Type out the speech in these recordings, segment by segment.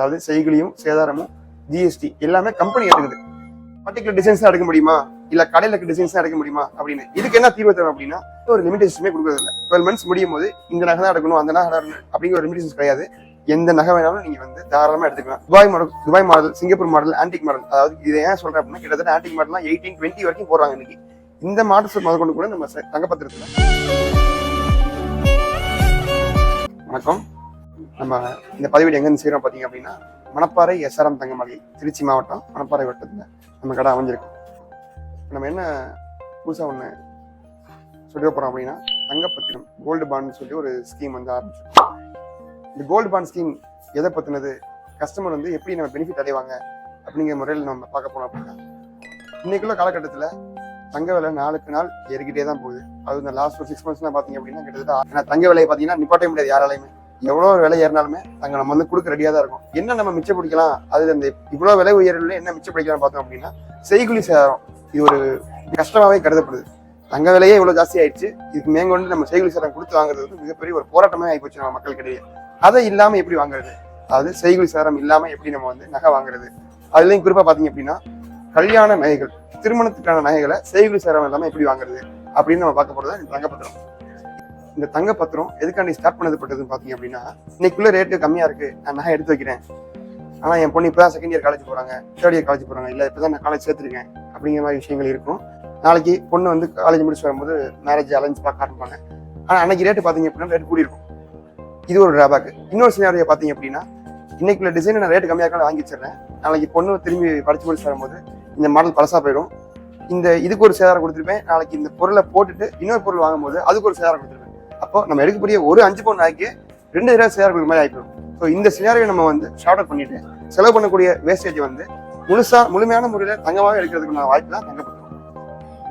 அதாவது செய்கலியும் சேதாரமும் ஜிஎஸ்டி எல்லாமே கம்பெனி எடுக்குது. பர்டிகுலர் டிசைன்ஸ் தான் எடுக்க முடியுமா? இல்ல கடையில இருக்க டிசைன்ஸ் தான் எடுக்க முடியுமா? அப்படின்னு. இதுக்கு என்ன தீர்வு தரும் அப்படின்னா ஒரு லிமிடேஷனே கொடுக்குறது இல்லை. டுவெல் மந்த்ஸ் முடியும் போது இந்த நகை தான் எடுக்கணும் அந்த நகை அப்படிங்கிற ஒரு லிமிடேஷன்ஸ் கிடையாது. எந்த நகை வேணாலும் நீங்க வந்து தாராளமா எடுத்துக்கலாம். Dubai model Dubai model Singapore model antique model. அதாவது இதை ஏன் சொல்றேன் அப்படின்னா கிட்டத்தட்ட ஆன்டிக் மாடல்லாம் எயிட்டீன் டுவெண்ட்டி வரைக்கும் போடுறாங்க இன்னைக்கு. இந்த மாடல்ஸ் முதல் கொண்டு கூட நம்ம தங்கப்பத்திரத்துல நம்ம இந்த பதிவீடு எங்க செய்கிறோம் செய்யறோம் பாத்தீங்க அப்படின்னா மணப்பாறை எஸ்ஆர்எம் தங்கமலை திருச்சி மாவட்டம் மணப்பாறை வட்டத்துல நம்ம கடை அமைஞ்சிருக்கு. நம்ம என்ன புதுசா ஒண்ணு சொல்லிட போறோம் அப்படின்னா தங்கப்பத்திரம் கோல்டு பாண்ட் சொல்லி ஒரு ஸ்கீம் வந்து ஆரம்பிச்சிருக்கோம். இந்த கோல்டு பாண்ட் ஸ்கீம் எதை பத்தினது? கஸ்டமர் வந்து எப்படி நம்ம பெனிஃபிட் அடைவாங்க? அப்படிங்கிற முறையில் நம்ம பார்க்க போனோம் அப்படின்னா இன்னைக்குள்ள காலகட்டத்தில் தங்க விலை நாளுக்கு நாள் ஏறிக்கிட்டே தான் போகுது. அது இந்த லாஸ்ட் ஒரு சிக்ஸ் மந்த்ஸ்லாம் பார்த்தீங்க அப்படின்னா கிட்டத்தட்ட ஏன்னா தங்க விலையை பார்த்தீங்கன்னா நிப்பாட்டே முடியாது யாராலையுமே. எவ்வளோ விலை ஏறினாலுமே அங்கே நம்ம வந்து கொடுக்க ரெடியாக தான் இருக்கும். என்ன நம்ம மிச்சம் பிடிக்கலாம்? அது அந்த இவ்வளோ விலை உயர்வில் என்ன மிச்சப்பிடிக்கலாம் பார்த்தோம் அப்படின்னா செய்குலி சேதாரம். இது ஒரு கஷ்டமாகவே கருதப்படுது. தங்க விலையே இவ்வளோ ஜாஸ்தி ஆயிடுச்சு. இதுக்கு மேங்கொண்டு நம்ம செய்குலி சேதாரம் கொடுத்து வாங்குறது வந்து மிகப்பெரிய ஒரு போராட்டமே ஆகிப்போச்சு நம்ம மக்களுக்கிடையே. அதை இல்லாமல் எப்படி வாங்குறது? அதாவது செய்குலி சேதாரம் இல்லாமல் எப்படி நம்ம வந்து நகை வாங்குறது? அதுலேயும் குறிப்பாக பார்த்தீங்க அப்படின்னா கல்யாண நகைகள் திருமணத்துக்கான நகைகளை செய்குலி சேரம் இல்லாமல் எப்படி வாங்குறது? அப்படின்னு நம்ம பார்க்க போகிறது தங்கப்பத்திரம் இந்த தங்கப்பத்திரம் எதுக்காண்டி ஸ்டார்ட் பண்ணதுப்பட்டதுன்னு பார்த்தீங்க அப்படின்னா இன்னைக்குள்ள ரேட்டு கம்மியா இருக்கு. நான் நகை எடுத்து வைக்கிறேன். ஆனா என் பொண்ணு இப்பதான் செகண்ட் இயர் காலேஜ் போறாங்க. தேர்ட் இயர் காலேஜ் போறாங்க. இல்ல இப்பதான் நான் காலேஜ் சேர்த்துருக்கேன். அப்படிங்கிற மாதிரி விஷயங்கள் இருக்கும். நாளைக்கு பொண்ணு வந்து காலேஜ் முடிச்சு வரும்போது மேரேஜ் அலைன்ஸ் பார்க்க ஆரம்பிப்பாங்க. ஆனா அன்னைக்கு ரேட்டு பாத்தீங்க அப்படின்னா ரேட் கூடி இருக்கும். இது ஒரு ட்ராபேக் இன்னொரு சினாரியை பார்த்தீங்க அப்படின்னா இன்னைக்குள்ள டிசைன் நான் ரேட் கம்மியாக வாங்கி வச்சிடறேன். நாளைக்கு பொண்ணு திரும்பி படிச்சு முடிச்சு வரும்போது இந்த மாடல் பழசா போயிடும். இந்த இதுக்கு ஒரு சேதாரம் கொடுத்துருப்பேன். நாளைக்கு இந்த பொருளை போட்டுட்டு இன்னொரு பொருள் வாங்கும்போது அதுக்கு ஒரு சேதாரம் கொடுத்துருப்பேன். அப்போ நம்ம எடுக்கக்கூடிய ஒரு அஞ்சு பவுன் ஆக்கி ரெண்டு தடவை சேதாரம் மாதிரி ஆகிடும் ஸோ இந்த சினாரியோ நம்ம வந்து ஷார்ட் அவுட் பண்ணிட்டு செலவு பண்ணக்கூடிய வேஸ்டேஜ் வந்து முழுசா முழுமையான முறையில் தங்கமாக எடுக்கிறதுக்கான வாய்ப்பு தான் தங்கப்பட்டிருக்கும்.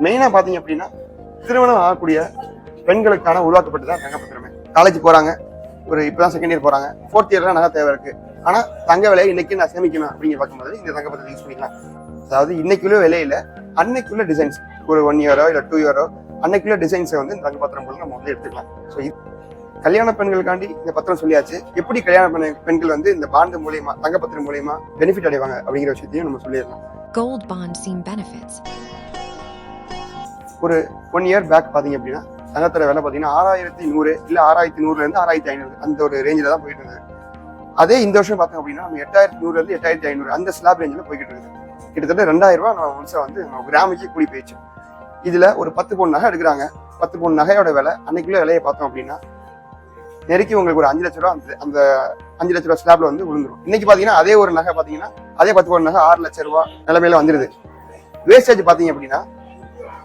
மெயினாக பார்த்தீங்க அப்படின்னா திருமணம் ஆகக்கூடிய பெண்களுக்கான உருவாக்கப்பட்டு தான் தங்கப்பத்திரமே காலேஜ் போகிறாங்க ஒரு இப்பதான் செகண்ட் இயர் போகிறாங்க ஃபோர்த் இயர்லாம் நல்லா தேவை இருக்கு. ஆனால் தங்க விலையை இன்னைக்கு நான் சேமிக்கணும் அப்படிங்கிற பார்க்கும்போது இந்த தங்க பத்திரத்தை யூஸ் பண்ணிக்கலாம். அதாவது இன்னைக்குள்ள விலையில அன்னைக்குள்ள டிசைன்ஸ் ஒரு ஒன் இயரோ இல்லை டூ இயரோ அன்னைக்குள்ள டிசைன்ஸை வந்து இந்த தங்க பத்திரம் மூலம் நம்ம வந்து எடுத்துக்கலாம். ஸோ இது கல்யாண பெண்களுக்காண்டி இந்த பத்திரம் சொல்லியாச்சு. எப்படி கல்யாண பெண் பெண்கள் வந்து இந்த பாண்டு மூலியமா தங்கப்பத்திரம் மூலியமா பெனிஃபிட் அடைவாங்க அப்படிங்கிற விஷயத்தையும் நம்ம சொல்லிடலாம். Gold bond scheme benefits. ஒரு ஒன் இயர் பேக் பாத்தீங்க அப்படின்னா தங்கத்தோட விலை பார்த்தீங்கன்னா ஆறாயிரத்தி நூறு இல்லை ஆறாயிரத்தி நூறுல இருந்து ஆறாயிரத்தி ஐநூறு அந்த ஒரு ரேஞ்சில் தான் போயிட்டு இருந்தது. அதே இந்த வருஷம் பார்த்தோம் அப்படின்னா நம்ம எட்டாயிரத்தி நூறுல இருந்து எட்டாயிரத்தி ஐநூறு அந்த ஸ்லாப் ரேஞ்சில் போய்கிட்டு இருக்குது. கிட்டத்தட்ட ரெண்டாயிரம் ரூபாய் நம்ம முழுசா வந்து நம்ம கிராமுக்கு கூடி போயிடுச்சு. இதுல ஒரு பத்து பவுன் நகை எடுக்கிறாங்க. பத்து பவுன் நகையோட விலை அன்னைக்குள்ள விலையை பார்த்தோம் அப்படின்னா நெருக்கி உங்களுக்கு ஒரு அஞ்சு லட்ச ரூபா அந்த அந்த அஞ்சு லட்ச ரூபா ஸ்லாப்ல வந்து விழுந்துரும். இன்னைக்கு பாத்தீங்கன்னா அதே ஒரு நகை பாத்தீங்கன்னா அதே பத்து பவுன் நகை ஆறு லட்ச ரூபா நிலைமையில வந்துருது. வேஸ்டேஜ் பாத்தீங்க அப்படின்னா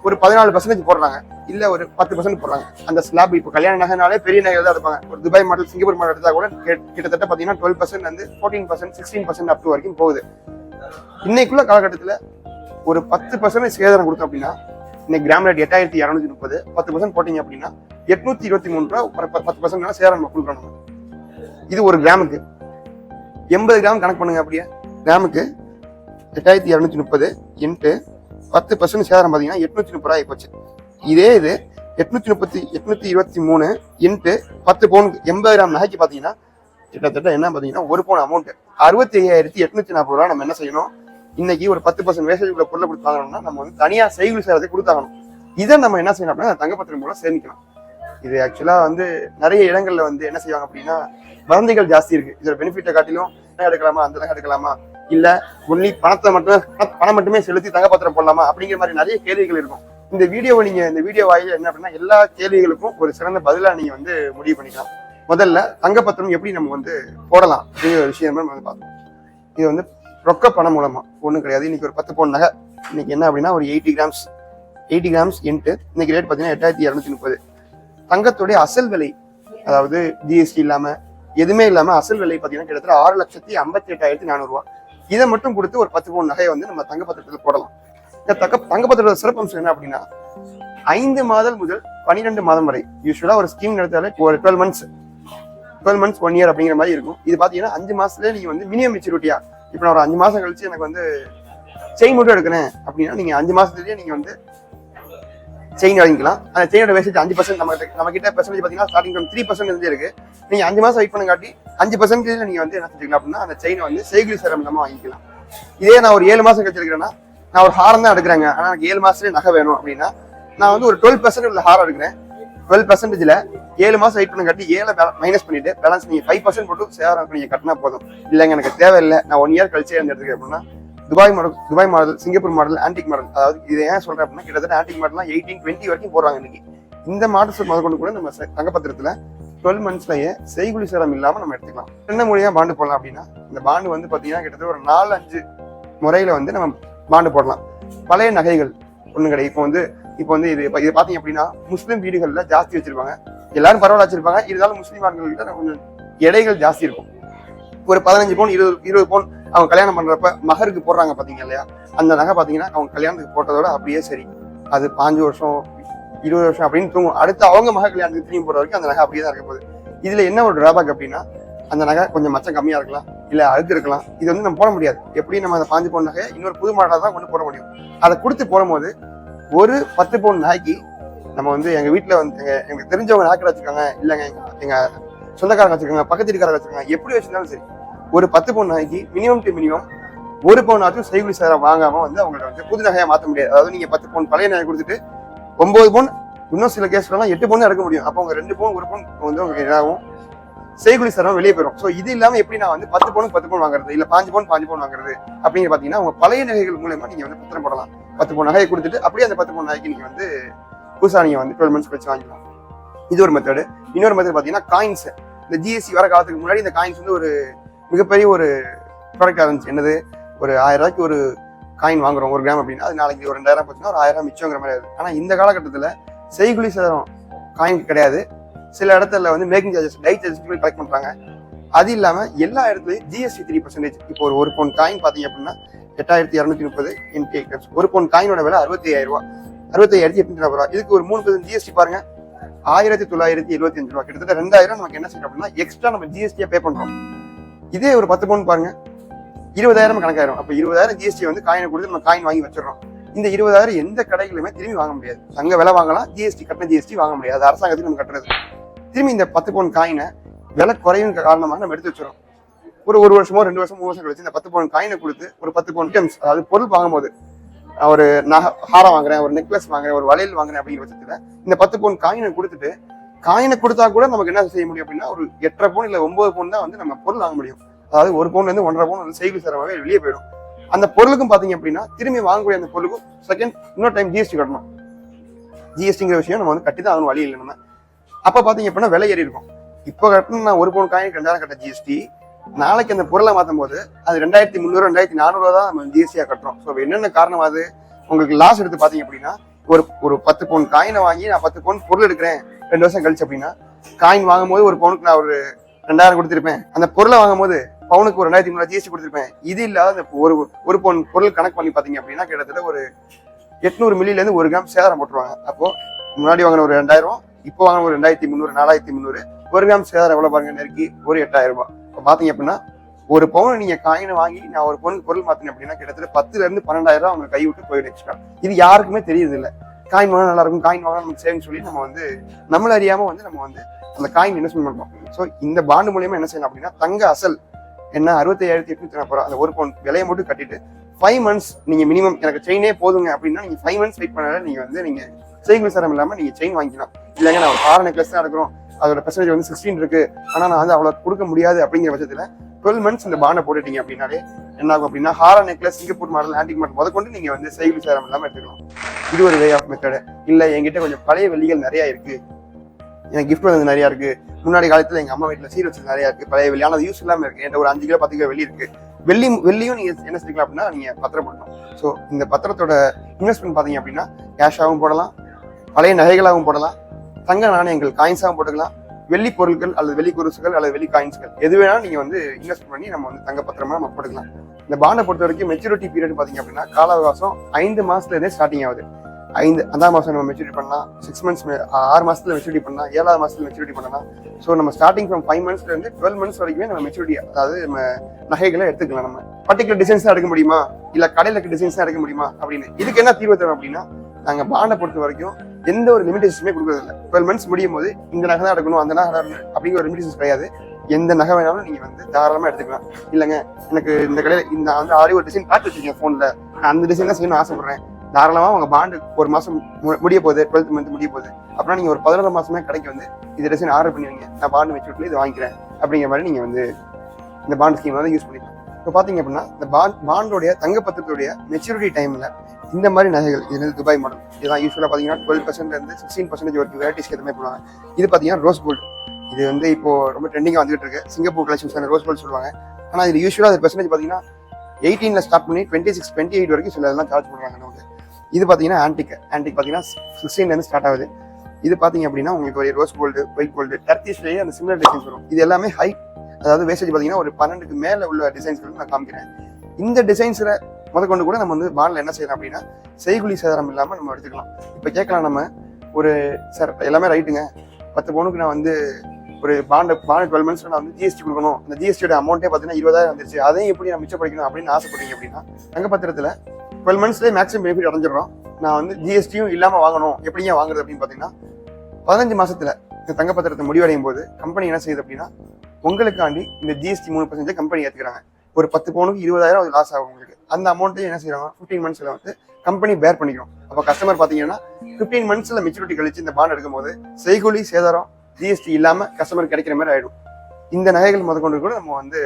ஒரு பதினாலு பர்சன்டேஜ் போடுறாங்க. இல்ல ஒரு பத்து பர்சன்ட் போடுறாங்க. அந்த ஸ்லாப் இப்போ கல்யாண நகைனாலே பெரிய நகை தான் எடுப்பாங்க. ஒரு துபாய் மாடல் சிங்கப்பூர் மாடல் எடுத்தா கூட கிட்டத்தட்ட பாத்தீங்கன்னா டுவெல் பர்சன்ட் வந்து fourteen percent sixteen percent up வரைக்கும் போகுது. இன்னைக்குள்ள காலகட்டத்துல ஒரு பத்து பர்சன்ட் சேதனம் கொடுத்தோம் அப்படின்னா இன்னைக்கு கிராம் ரேட் எட்டாயிரத்தி இரநூத்தி முப்பது. பத்து பர்சன்ட் போட்டீங்க அப்படின்னா எட்நூத்தி இருபத்தி மூணு ரூபா பத்து பர்சன்ட் சேதாரம் நம்ம கொடுக்குறோம் இது ஒரு கிராமுக்கு. எண்பது கிராம் கணக்கு பண்ணுங்க அப்படியே. கிராமுக்கு எட்டாயிரத்தி இரநூத்தி முப்பது இன்ட்டு பத்து பர்சன்ட் சேதாரம் பார்த்தீங்கன்னா எட்நூத்தி முப்பது ரூபாய் போச்சு. இதே இது எட்நூத்தி முப்பத்தி எட்நூத்தி இருபத்தி மூணு இன்ட்டு பத்து பவுனுக்கு எண்பது கிராம் நகைக்கு பார்த்தீங்கன்னா கிட்டத்தட்ட என்ன பார்த்தீங்கன்னா ஒரு பவுன் அமௌண்ட் அறுபத்தி ஐயாயிரத்தி எட்நூத்தி நாற்பது ரூபா நம்ம என்ன செய்யணும்? இன்னைக்கு ஒரு பத்து பர்சன்ட் வேஸ்டேஜ் உள்ள பொருளை கொடுத்து வாங்கணும்னா நம்ம வந்து தனியாக செய்குள் சேரத்தை கொடுத்தாகணும். இதை நம்ம என்ன செய்யணும் அப்படின்னா தங்கப்பத்திரம் மூலம் சேமிக்கலாம். இது ஆக்சுவலா வந்து நிறைய இடங்கள்ல வந்து என்ன செய்வாங்க அப்படின்னா வதந்திகள் ஜாஸ்தி இருக்கு. இதோட பெனிஃபிட்டை காட்டிலும் நகை எடுக்கலாமா அந்த நகை எடுக்கலாமா? இல்ல ஒன்லி பணத்தை மட்டுமே பணம் மட்டுமே செலுத்தி தங்கப்பத்திரம் போடலாமா? அப்படிங்கிற மாதிரி நிறைய கேள்விகள் இருக்கும். இந்த வீடியோவை நீங்க இந்த வீடியோ வாயில் என்ன அப்படின்னா எல்லா கேள்விகளுக்கும் ஒரு சிறந்த பதிலாக நீங்க வந்து முடிவு பண்ணிக்கலாம். முதல்ல தங்கப்பத்திரம் எப்படி நம்ம வந்து போடலாம் அப்படிங்கிற ஒரு விஷயம் நம்ம வந்து பார்த்தோம் இது வந்து ரொக்க பணம் மூலமா. ஒன்றும் கிடையாது. இன்னைக்கு ஒரு பத்து பவுன் நகை. இன்னைக்கு என்ன அப்படின்னா ஒரு eighty grams. Eighty grams and இன்னைக்கு ரேட் பார்த்தீங்கன்னா எட்டாயிரத்தி இரநூத்தி முப்பது. தங்கத்துடைய அசல் விலை அதாவது ஜிஎஸ்டி இல்லாம எதுவுமே இல்லாம அசல் விலை பார்த்தீங்கன்னா கிட்டத்தட்ட ஆறு லட்சத்தி ஐம்பத்தி எட்டாயிரத்தி நானூறுரூவா இதை மட்டும் கொடுத்து ஒரு பத்து பவுன் நகையை வந்து நம்ம தங்கப்பத்திரத்தில் போடலாம். இந்த தக்க தங்கப்பத்திரத்தோட சிறப்பம்சம் என்ன அப்படின்னா ஐந்து மாதம் முதல் பன்னிரெண்டு மாதம் வரை யூஸ்வலா ஒரு ஸ்கீம் நடத்தாலே ஒரு twelve months twelve months one year அப்படிங்கிற மாதிரி இருக்கும். இது பார்த்தீங்கன்னா அஞ்சு மாசத்துல நீங்க வந்து மினிமம் மெச்சூரிட்டியா இப்போ நான் ஒரு அஞ்சு மாதம் கழிச்சு எனக்கு வந்து செயின் மட்டும் எடுக்கிறேன். அப்படின்னா நீங்கள் அஞ்சு மாதத்துலேயே நீங்கள் வந்து செயின் வாங்கிக்கலாம். அந்த செயினோட வேஸ்டேஜ் அஞ்சு பர்சன்ட் நம்ம நம்ம கிட்ட பெர்சன்டேஜ் பார்த்தீங்கன்னா ஸ்டார்டிங் த்ரீ பர்சன்ட் இருந்தே இருக்கு. நீங்கள் அஞ்சு மாதம் வெயிட் பண்ணங்காட்டி அஞ்சு பர்சன்டேஜ் நீங்கள் வந்து என்ன செஞ்சுக்கலாம் அப்படின்னா அந்த செயினை வந்து செய்குலி சேரம் இல்லாம வாங்கிக்கலாம். இதே நான் ஒரு ஏழு மாதம் கழிச்சிருக்கிறேன்னா நான் ஒரு ஹாரம் தான் எடுக்கிறேங்க. ஆனால் எனக்கு ஏழு மாதத்துலேயே நகை வேணும் அப்படின்னா நான் வந்து ஒரு டுவெல் பர்சன்ட் உள்ள ஹாரம் எடுக்கிறேன். டுவெல் பர்சன்டேஜ்ல ஏழு மாசம் வெயிட் பண்ண கட்டி ஏழை மைனஸ் பண்ணிட்டு பேலன்ஸ் நீங்க ஃபைவ் பர்சன்ட் போட்டு சேரம் நீங்க கட்டினா போதும். இல்லைங்க எனக்கு தேவையில்லை. நான் ஒன் இயர் கழிச்சே அந்த எடுத்துக்கிறேன் அப்படின்னா Dubai model Dubai model Singapore model antique model அதாவது இது ஏன் சொல்றேன் அப்படின்னா கிட்டத்தட்ட ஆன்டிக் மாடல்லாம் எயிட்டீன் டுவெண்ட்டி வரைக்கும் போடுறாங்க இன்னைக்கு. இந்த மாடல்ஸ் முதற்கொண்டு கூட நம்ம ச- தங்கப்பத்திரத்துல டுவெல் மந்த்ஸ்லயே செய்குலி சேரம் இல்லாம நம்ம எடுத்துக்கலாம். என்ன மொழியா பாண்டு போடலாம் அப்படின்னா இந்த பாண்டு வந்து பாத்தீங்கன்னா கிட்டத்தட்ட ஒரு நாலு அஞ்சு முறையில வந்து நம்ம பாண்டு போடலாம். பழைய நகைகள் ஒண்ணு கிடையாது இப்போ வந்து இப்போ வந்து இது இது பார்த்தீங்க அப்படின்னா முஸ்லீம் வீடுகளில் ஜாஸ்தி வச்சிருப்பாங்க. எல்லாரும் பரவாயில்ல வச்சிருப்பாங்க. இருந்தாலும் முஸ்லீம் ஆண்கள்கிட்ட கொஞ்சம் எடைகள் ஜாஸ்தி இருக்கும். ஒரு பதினஞ்சு பவுன் இருபது இருபது பவுன் அவங்க கல்யாணம் பண்ணுறப்ப மகருக்கு போடுறாங்க பார்த்தீங்க இல்லையா? அந்த நகை பார்த்தீங்கன்னா அவங்க கல்யாணத்துக்கு போட்டதோட அப்படியே சரி. அது பாஞ்சு வருஷம் இருபது வருஷம் அப்படின்னு தூங்கும். அடுத்து அவங்க மக கல்யாணத்துக்கு திரும்பி போகிற வரைக்கும் அந்த நகை அப்படியே தான் இருக்க போகுது. இதில் என்ன ஒரு டிராபேக் அப்படின்னா அந்த நகை கொஞ்சம் மச்சம் கம்மியாக இருக்கலாம். இல்லை அழுக்கு இருக்கலாம். இது வந்து நம்ம போட முடியாது. எப்படி நம்ம அந்த பாஞ்சு பவுன் நகையை இன்னொரு புது மாடலாக தான் கொண்டு போட முடியும். அதை கொடுத்து போடும்போது ஒரு பத்து பவுன் நகைக்கு நம்ம வந்து எங்க வீட்டுல வந்து எங்கள் எனக்கு தெரிஞ்சவங்க நகை வச்சிருக்காங்க இல்லைங்க எங்க எங்கள் சொந்தக்காரங்க வச்சிருக்காங்க பக்கத்து வீட்டுக்காரங்க வச்சிருக்காங்க எப்படி வச்சிருந்தாலும் சரி ஒரு பத்து பவுன் நகைக்கு மினிமம் டு மினிமம் ஒரு பவுன் ஆச்சும் செய்குலி சேர வாங்காம வந்து அவங்கள்ட்ட வந்து புது நகையை மாற்ற முடியாது. அதாவது நீங்க பத்து பவுன் பழைய நகை கொடுத்துட்டு ஒன்பது பவுன் இன்னும் சில கேஸ்லாம் எட்டு பவுன் எடுக்க முடியும். அப்போ அவங்க ரெண்டு பவுன் ஒரு பவுன் வந்து உங்களுக்கு இதாகும். செய்குலி சரம் வெளியே போயிடும் ஸோ இது இல்லாமல் எப்படி நான் வந்து பத்து பவுன் பத்து பவுன் வாங்குறது? இல்லை பாஞ்சு பவுன் பாஞ்சு பவுன் வாங்குறது? அப்படிங்கிற பார்த்தீங்கன்னா உங்கள் பழைய நகைகள் மூலயமா நீங்கள் வந்து பத்திரம் போடலாம். பத்து பவுன் நகையை கொடுத்துட்டு அப்படியே அந்த பத்து பவுன் நகைக்கு நீங்கள் வந்து புதுசா நீங்கள் வந்து டுவெல் மந்த்ஸ் வச்சு வாங்கிக்கலாம். இது ஒரு மெத்தடு இன்னொரு மெத்தட் பார்த்தீங்கன்னா காயின்ஸ் இந்த ஜிஎஸ்டி வர காலத்துக்கு முன்னாடி இந்த காயின்ஸ் வந்து ஒரு மிகப்பெரிய ஒரு ப்ராடக்டாக இருந்துச்சு. என்னது? ஒரு ஆயிரம் ரூபாய்க்கு ஒரு காயின் வாங்குறோம் ஒரு கிராம் அப்படின்னா அது நாளைக்கு ஒரு ரெண்டாயிரம் போச்சுன்னா ஒரு ஆயிரம் மிச்சங்கிற மாதிரி ஆகுது ஆனால் இந்த காலகட்டத்தில் செய்குலி சேதம் காயின் கிடையாது. சில இடத்துல வந்து making charges light charges collect பண்ணுறாங்க அது இல்லாமல் எல்லா இடத்துலையும் ஜிஎஸ்டி த்ரீ பர்சன்டேஜ் இப்போ ஒரு ஒரு பவுன் காயின் பார்த்தீங்க அப்படின்னா எட்டாயிரத்தி இரநூத்தி முப்பது இன்டி ஒரு பவுன் காயினோட விலை அறுபத்தி ஐயாயிரம் ரூபா. அறுபத்தி ஐயாயிரத்தி எட்நூத்தி ரூபா இதுக்கு ஒரு மூணு பர்சன்ட் ஜிஎஸ்டி பாருங்க. ஆயிரத்தி தொள்ளாயிரத்தி எழுபத்தி அஞ்சு ரூபா. கிட்டத்தட்ட ரெண்டாயிரம் நமக்கு என்ன செய்யணும் அப்படின்னா எக்ஸ்ட்ரா நம்ம ஜிஎஸ்டியா பே பண்றோம். இதே ஒரு பத்து பவுன் பாருங்க. இருபதாயிரம் கணக்காயிரும். அப்போ இருபதாயிரம் ஜிஎஸ்டி வந்து காயினை கொடுத்து நம்ம காயின் வாங்கி வச்சிடறோம். இந்த இருபதாயிரம் எந்த கடைகளுமே திரும்பி வாங்க முடியாது. அங்கே விலை வாங்கலாம் ஜிஎஸ்டி கட்டின ஜிஎஸ்டி வாங்க முடியாது. அது அரசாங்கத்துக்கு நம்ம கட்டுறது. திரும்பி இந்த பத்து பவுன் காயினை விலை குறையும் காரணமாக நம்ம எடுத்து வச்சிடும் ஒரு ஒரு வருஷமோ ரெண்டு வருஷம் மூணு வருஷம் கழிச்சு இந்த பத்து பவுன் காயினை கொடுத்து ஒரு பத்து பவுன் ஐட்டம்ஸ் அதாவது பொருள் வாங்கும்போது நான் ஒரு நகை ஹாரம் வாங்குறேன் ஒரு நெக்லஸ் வாங்குறேன் ஒரு வளையல் வாங்குறேன் அப்படிங்கிற பட்சத்தில் இந்த பத்து பவுன் காயினை கொடுத்துட்டு காயினை கொடுத்தா கூட நமக்கு என்ன செய்ய முடியும் அப்படின்னா ஒரு எட்டரை பவுன் இல்லை ஒன்பது பவுன் தான் வந்து நம்ம பொருள் வாங்க முடியும். அதாவது ஒரு பவுன்ல இருந்து ஒன்றரை பவுன் வந்து செய்தி சேரமாவே வெளியே போயிடும். அந்த பொருளுக்கும் பார்த்தீங்க அப்படின்னா திரும்பி வாங்கக்கூடிய அந்த பொருளுக்கும் செகண்ட் இன்னொரு டைம் ஜிஎஸ்டி கட்டணும். ஜிஎஸ்டிங்கிற விஷயம் நம்ம வந்து கட்டி தான் ஆகணும் வழி இல்லை நம்ம. அப்ப பாத்தீங்க அப்படின்னா விலை ஏறி இருக்கும். இப்போ கட்டணும் நான் ஒரு பவுன் காயின் ரெண்டாயிரம் கட்ட ஜிஎஸ்டி நாளைக்கு அந்த பொருளை மாற்றும் போது அது ரெண்டாயிரத்தி முந்நூறு ரெண்டாயிரத்தி நானூறு தான் நம்ம ஜிஎஸ்டியா கட்டுறோம். ஸோ என்னென்ன காரணம் அது? உங்களுக்கு லாஸ் எடுத்து பாத்தீங்க அப்படின்னா ஒரு ஒரு பத்து பவுன் காயினை வாங்கி நான் பத்து பவுன் பொருள் எடுக்கிறேன் ரெண்டு வருஷம் கழிச்சு அப்படின்னா காயின் வாங்கும் போது ஒரு பவுனுக்கு நான் ஒரு ரெண்டாயிரம் கொடுத்துருப்பேன். அந்த பொருளை வாங்கும் போது பவுனுக்கு ஒரு ரெண்டாயிரத்தி முந்நூறு ஜிஎஸ்டி கொடுத்துருப்பேன். இது இல்லாத அந்த ஒரு ஒரு பவுன் பொருள் கணக்கு பண்ணி பாத்தீங்க அப்படின்னா கிட்டத்தட்ட ஒரு எட்நூறு மில்லியிலேருந்து ஒரு கிராம் சேதாரம் போட்டுருவாங்க. அப்போ முன்னாடி வாங்கின ஒரு ரெண்டாயிரம் இப்போ வாங்க ஒரு ரெண்டாயிரத்தி முந்நூறு நாலாயிரத்தி முந்நூறு. ஒரு கிராம் சேதாரம் எவ்வளோ பாருங்க நெருக்கி ஒரு எட்டாயிரம் ரூபாய். இப்போ பார்த்தீங்க அப்படின்னா ஒரு பவுன் நீங்க காயினை வாங்கி நான் ஒரு பொருள் பொருள் மாத்தினேன் அப்படின்னா கிட்டத்தட்ட பத்துல இருந்து பன்னெண்டாயிரம் ரூபாய் அவங்க கை விட்டு போயிடும் எக்ஸ்ட்ரா இது யாருக்குமே தெரியுது இல்லை காயின் வாங்கினா நல்லா இருக்கும் காயின் வாங்கினா நமக்கு சேவிங் சொல்லி நம்ம வந்து நம்மள அறியாம வந்து நம்ம வந்து அந்த காயின் இன்வெஸ்ட்மெண்ட் பண்ணுவோம் ஸோ இந்த பாண்டு மூலியமா என்ன செய்யலாம் அப்படின்னா தங்க அசல் என்ன அறுபத்தையாயிரத்தி எட்நூத்தி நாற்பது அந்த ஒரு பவுன் விலையை மட்டும் கட்டிட்டு ஃபைவ் மந்த்ஸ் நீங்க மினிமம் எனக்கு செயினே போதுங்க அப்படின்னா நீங்க ஃபைவ் மந்த்ஸ் வெயிட் பண்ணால நீங்க வந்து நீங்க செயின் விசாரம் இல்லாம நீங்க செயின் வாங்கிக்கலாம். இல்லைங்க நான் ஒரு ஆறு நெக்லஸ் தான் எடுக்கிறோம். அதோட பெர்சன்டேஜ் வந்து சிக்ஸ்டீன் இருக்கு. ஆனா நான் வந்து அவ்வளவு கொடுக்க முடியாது அப்படிங்கிற பட்சத்துல டுவெல் மந்த்ஸ் இந்த பாண்டை போட்டுட்டீங்க அப்படின்னாலே என்ன ஆகும் அப்படின்னா ஹாரா necklace Singapore model antique model முதற்கொண்டு கொண்டு நீங்க வந்து செயல் சேரம் இல்லாம எடுத்துக்கலாம். இது ஒரு வே ஆஃப் மெத்தடு இல்ல என்கிட்ட கொஞ்சம் பழைய வெள்ளிகள் நிறைய இருக்கு. எனக்கு கிஃப்ட் வந்து நிறைய இருக்கு. முன்னாடி காலத்துல எங்க அம்மா வீட்டுல சீர் வச்சது நிறைய இருக்கு. பழைய வெள்ளி ஆனால் அது யூஸ் இல்லாம இருக்கு. என்கிட்ட ஒரு அஞ்சு கிலோ பத்து கிலோ வெள்ளி இருக்கு. வெள்ளி வெள்ளியும் நீங்க என்ன செஞ்சுக்கலாம் அப்படின்னா நீங்க பத்திரப்படணும். ஸோ இந்த பத்திரத்தோட இன்வெஸ்ட்மெண்ட் பாத்தீங்க அப்படின்னா கேஷாகவும் போடலாம். பழைய நகைகளாகவும் போடலாம். தங்க நாணயங்கள் காயின்ஸாகவும் போட்டுக்கலாம். வெள்ளி பொருட்கள் அல்லது வெள்ளி குருசுகள் அல்லது வெள்ளி காயின்ஸ்கள் எது வேணாலும் நீங்க வந்து இன்வெஸ்ட் பண்ணி நம்ம வந்து தங்க பத்திரமா நம்ம போட்டுக்கலாம். இந்த பாண்டை பொறுத்த வரைக்கும் மெச்சூரிட்டி பீரியட் பாத்தீங்க அப்படின்னா கால அவகாசம் ஐந்து மாசத்துல இருந்தே ஸ்டார்டிங் ஆகுது. ஐந்து அஞ்சாம் மாசம் நம்ம மெச்சூரிட்டி பண்ணலாம். சிக்ஸ் மந்த்ஸ் ஆறு மாசத்துல மெச்சூரிட்டி பண்ணலாம். ஏழாவது மாசத்துல மெச்சூரிட்டி பண்ணலாம். ஸோ நம்ம ஸ்டார்டிங் ஃப்ரம் ஃபைவ் மந்த்ஸ்ல இருந்து டுவெல் மந்த்ஸ் வரைக்குமே நம்ம மெச்சூரிட்டி அதாவது நம்ம நகைகளை எடுத்துக்கலாம் நம்ம. பர்டிகுலர் டிசைன்ஸ் தான் எடுக்க முடியுமா? இல்ல கடையில இருக்க டிசைன்ஸ் தான் எடுக்க முடியுமா? அப்படின்னு. இதுக்கு என்ன தீர்வு தரும் அப்படின்னா நாங்கள் பாண்டை பொறுத்த வரைக்கும் எந்த ஒரு லிமிடேஷனுமே கொடுக்குறதில்ல. டுவெல் மந்த்ஸ் முடியும் போது இந்த நகை தான் எடுக்கணும் அந்த நகை எடுக்கணும் அப்படிங்கிற ஒரு லிமிடேஷன் கிடையாது. எந்த நகை வேணாலும் நீங்கள் வந்து தாராளமாக எடுத்துக்கலாம். இல்லைங்க எனக்கு இந்த கடையில் இந்த வந்து ஆல்ரெடி ஒரு டிசைன் பார்த்து வச்சுருக்கேன் ஃபோனில் நான் அந்த டிசைன் தான் செய்யணும்னு ஆசைப்பட்றேன். தாராளமாக உங்கள் பாண்டு ஒரு மாதம் முடிய போகுது டுவெல்த் மந்த் முடிய போகுது. அப்படின்னா நீங்கள் ஒரு பதினொரு மாதமே கடைக்கு வந்து இந்த டிசைன் ஆர்டர் பண்ணுவீங்க நான் பாண்டு வச்சு விட்டு இது வாங்கிக்கிறேன். அப்படிங்கிற மாதிரி நீங்கள் வந்து இந்த பாண்ட் ஸ்கீம் வந்து யூஸ் பண்ணிக்கலாம். இப்போ பார்த்தீங்க அப்படின்னா இந்த பாண்ட் பாண்டோடைய தங்கப்பத்திரத்துடைய மெச்சூரிட்டி டைமில் இந்த மாதிரி நகைகள் இது வந்து துபாய் மாடல் இதெல்லாம் யூஸ்வலாக பார்த்தீங்கன்னா டுவெல் பர்சன்ட்லேருந்து சிக்ஸ்டீன் பர்சன்டேஜ் வரைக்கும் வெரைட்டிஸ்க்கு எதுவுமே பண்ணுவாங்க இது பார்த்தீங்கன்னா ரோஸ் கோல்டு இது வந்து இப்போ ரொம்ப ட்ரெண்டிங்காக வந்துகிட்டு இருக்கு. சிங்கப்பூர் கலெக்ஷன்ஸ் ரோஸ் கோல்டு சொல்லுவாங்க. ஆனால் இது யூஸ்வலாக அது பர்சன்டேஜ் பார்த்தீங்கன்னா எயிட்டீனில் ஸ்டார்ட் பண்ணி டுவெண்ட்டி சிக்ஸ் டுவெண்ட்டி எயிட் வரைக்கும் சில இதெல்லாம் சார்ஜ் பண்ணுறாங்க நமக்கு. இது பார்த்தீங்கன்னா ஆன்டிக் ஆன்டிக் பார்த்தீங்கன்னா சிக்ஸ்டீன்லேருந்து ஸ்டார்ட் ஆகுது. இது பார்த்தீங்க அப்படின்னா உங்களுக்கு ஒரு ரோஸ் கோல்டு ஒயிட் கோல்டு டர்க்கிஷ்லேயே அந்த சிமிலர் டிசைன்ஸ் வரும். இது எல்லாமே ஹை அதாவது வேஸ்டேஜ் பார்த்தீங்கன்னா ஒரு பன்னெண்டுக்கு மேலே உள்ள டிசைன்ஸ் நான் காமிக்கிறேன். இந்த டிசைன்ஸில் முதற்கொண்டு கூட நம்ம வந்து பாண்டில் என்ன செய்யலாம் அப்படின்னா செய்குலி சேதாரம் இல்லாமல் நம்ம எடுத்துக்கலாம். இப்போ கேட்கலாம் நம்ம ஒரு சார் எல்லாமே ரைட்டுங்க பத்து பவுனுக்கு நான் வந்து ஒரு பாண்டை பாண்டு டுவெல் மந்த்ஸ் நான் வந்து ஜிஎஸ்டி கொடுக்கணும். அந்த ஜிஎஸ்டியோட அமௌண்ட்டே பார்த்தீங்கன்னா இருபதாயிரம் வந்துருச்சு. அதையும் எப்படி நான் மிச்சப்படுத்தணும் அப்படின்னு ஆசைப்படுறீங்க அப்படின்னா தங்கப்பத்திரத்தில் டுவெல் மந்த்ஸ்லேயே மேக்ஸிமம் பெனிஃபிட் அடைஞ்சிடறோம். நான் வந்து ஜிஎஸ்டியும் இல்லாமல் வாங்கணும். எப்படிங்க வாங்குறது அப்படின்னு பார்த்தீங்கன்னா பதினஞ்சு மாதத்தில் இந்த தங்கப்பத்திரத்தை முடிவடையும் போது கம்பெனி என்ன செய்யுது அப்படின்னா உங்களுக்காண்டி இந்த ஜிஎஸ்டி மூணு பர்சன்டேஜ் கம்பெனி ஏற்றுக்கிறாங்க ஒரு பத்து பவுனுக்கு இருபதாயிரம் அது லாஸ் ஆகும் உங்களுக்கு. அந்த அமௌண்ட்டையும் என்ன செய்யறாங்க? ஃபிஃப்டீன் மந்த்ஸ்ல வந்து கம்பெனி பேர் பண்ணிக்கிறோம். அப்போ கஸ்டமர் பார்த்தீங்கன்னா ஃபிஃப்டீன் மந்த்ஸ்ல மெச்சூரிட்டி கழிச்சு இந்த பாண்ட் எடுக்கும்போது செய்கூலி சேதாரம் ஜிஎஸ்டி இல்லாமல் கஸ்டமர் கிடைக்கிற மாதிரி ஆயிடும். இந்த நகைகள் முதற்கொண்டு கூட நம்ம வந்து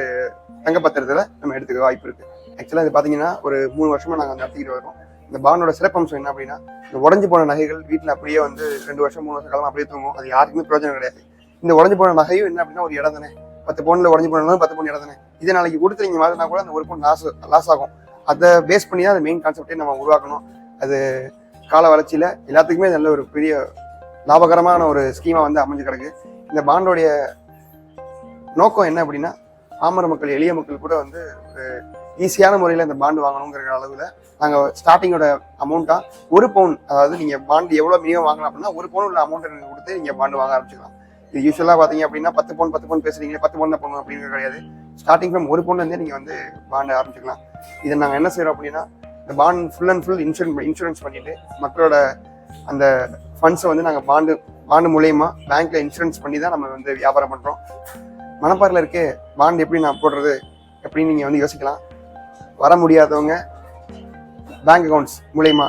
தங்கப்பத்திரத்தில் நம்ம எடுத்துக்க வாய்ப்பு இருக்கு. ஆக்சுவலாக இது பார்த்தீங்கன்னா ஒரு மூணு வருஷமா நாங்கள் வந்து நடத்திக்கிட்டு வரோம் இந்த பாண்டோட சிறப்பம்சம் என்ன அப்படின்னா இந்த உடஞ்சு போன நகைகள் வீட்டில் அப்படியே வந்து ரெண்டு வருஷம் மூணு வருஷம் காலம் அப்படியே தூங்கும். அது யாருக்குமே பிரயோஜனம் கிடையாது. இந்த உடஞ்சு போன நகையும் என்ன அப்படின்னா ஒரு இடம் தானே. பத்து பவுனில் உடஞ்சு போனாலும் பத்து பவுன் இடம் தானே? இதை நாளைக்கு கொடுத்து நீங்கள் மாறினா கூட அந்த ஒரு பவுன் லாஸ் லாஸ் ஆகும். அதை பேஸ் பண்ணி தான் அந்த மெயின் கான்செப்டே நம்ம உருவாக்கணும். அது கால வளர்ச்சியில் எல்லாத்துக்குமே நல்ல ஒரு பெரிய லாபகரமான ஒரு ஸ்கீமாக வந்து அமைஞ்சு கிடக்கு. இந்த பாண்டோடைய நோக்கம் என்ன அப்படின்னா பாமர மக்கள் எளிய மக்கள் கூட வந்து ஒரு ஈஸியான முறையில் இந்த பாண்டு வாங்கணுங்கிற அளவில் நாங்கள் ஸ்டார்டிங்கோட அமௌண்ட்டாக ஒரு பவுன் அதாவது நீங்கள் பாண்டு எவ்வளோ மினிமம் வாங்கலாம் அப்படின்னா ஒரு பவுன் உள்ள அமௌண்ட் நீங்கள் கொடுத்து நீங்கள் பாண்டு வாங்க ஆரம்பிச்சுக்கலாம். இது யூஸ்வலாக பார்த்தீங்க அப்படின்னா பத்து பவுன் பத்து பவுன் பேசுறீங்க பத்து பவுன் தான் பண்ணணும் அப்படிங்கிறது கிடையாது. ஸ்டார்டிங் ஃப்ரம் ஒரு பவுன்லேருந்தே நீங்கள் வந்து பாண்டை ஆரம்பிச்சுக்கலாம். இதை நாங்கள் என்ன செய்கிறோம் அப்படின்னா இந்த bond full and full insurance insurance பண்ணிவிட்டு மக்களோட அந்த ஃபண்ட்ஸை வந்து நாங்கள் பாண்டு பாண்டு மூலயமா பேங்க்கில் இன்சூரன்ஸ் பண்ணி தான் நம்ம வந்து வியாபாரம் பண்ணுறோம் மணப்பாறையில் இருக்கே பாண்ட் எப்படி நான் போடுறது எப்படின்னு நீங்கள் வந்து யோசிக்கலாம். வர முடியாதவங்க பேங்க் அக்கௌண்ட்ஸ் மூலயமா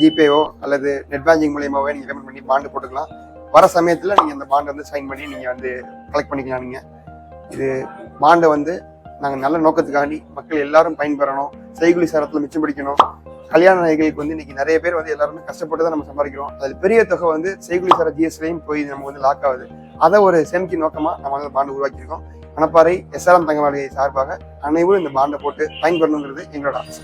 ஜிபேவோ அல்லது நெட் பேங்கிங் மூலயமாவோ நீங்கள் பேமெண்ட் பண்ணி பாண்டு போட்டுக்கலாம். வர சமயத்தில் நீங்கள் அந்த பாண்டை வந்து சைன் பண்ணி நீங்கள் வந்து கலெக்ட் பண்ணிக்கலாம் நீங்கள் இது பாண்டை வந்து நாங்கள் நல்ல நோக்கத்துக்காண்டி மக்கள் எல்லாரும் பயன்பெறணும். செய்குலி சரத்தில் மிச்சம் பிடிக்கணும். கல்யாண நகைகளுக்கு வந்து இன்னைக்கு நிறைய பேர் வந்து எல்லாருமே கஷ்டப்பட்டு தான் நம்ம சம்பாதிக்கிறோம். அதில் பெரிய தொகை வந்து செய்குலி சர ஜிஎஸ்லையும் போய் நம்ம வந்து லாக் ஆகுது. அதை ஒரு சேமிக்கை நோக்கமாக நம்ம வந்து பாண்டு உருவாக்கியிருக்கோம். மணப்பாறை எஸ்ஆர்எம் தங்க சார்பாக அனைவரும் இந்த பாண்டை போட்டு பயன்பெறணுங்கிறது எங்களோட ஆசை.